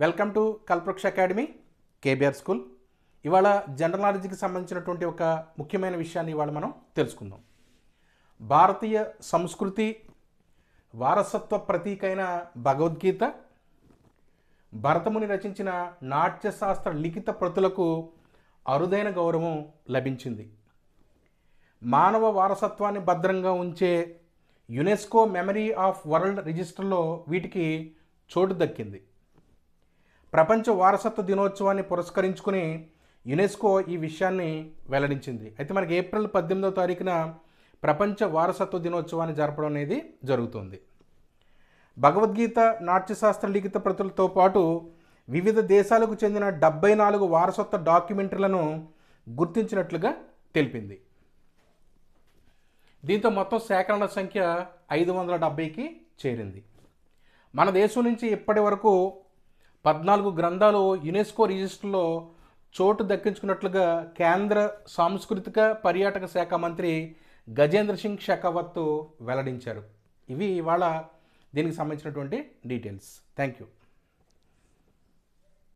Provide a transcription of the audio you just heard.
Welcome to Kalpavriksha academy K B R school. ఇవాళ general నాలెడ్జ్కి సంబంధించినటువంటి ఒక ముఖ్యమైన విషయాన్ని ఇవాళ మనం తెలుసుకుందాం. భారతీయ సంస్కృతి వారసత్వ ప్రతీకైన భగవద్గీత భరతముని రచించిన నాట్యశాస్త్ర లిఖిత ప్రతులకు అరుదైన గౌరవం లభించింది. మానవ వారసత్వాన్ని భద్రంగా ఉంచే యునెస్కో మెమరీ ఆఫ్ వరల్డ్ రిజిస్టర్లో వీటికి చోటు దక్కింది. ప్రపంచ వారసత్వ దినోత్సవాన్ని పురస్కరించుకుని యునెస్కో ఈ విషయాన్ని వెల్లడించింది. అయితే మనకి ఏప్రిల్ పద్దెనిమిదవ తారీఖున ప్రపంచ వారసత్వ దినోత్సవాన్ని జరపడం అనేది జరుగుతుంది. భగవద్గీత నాట్యశాస్త్ర లిఖిత ప్రతులతో పాటు వివిధ దేశాలకు చెందిన డెబ్బై నాలుగు వారసత్వ డాక్యుమెంటరీలను గుర్తించినట్లుగా తెలిపింది. దీంతో మొత్తం సేకరణ సంఖ్య ఐదు వందల డెబ్బైకి చేరింది. మన దేశం నుంచి ఇప్పటి వరకు పద్నాలుగు గ్రంథాలు యునెస్కో రిజిస్టర్లో చోటు దక్కించుకున్నట్లుగా కేంద్ర సాంస్కృతిక పర్యాటక శాఖ మంత్రి గజేంద్ర సింగ్ షెకావత్ వెల్లడించారు. ఇవి ఇవాళ దీనికి సంబంధించినటువంటి డీటెయిల్స్. Thank you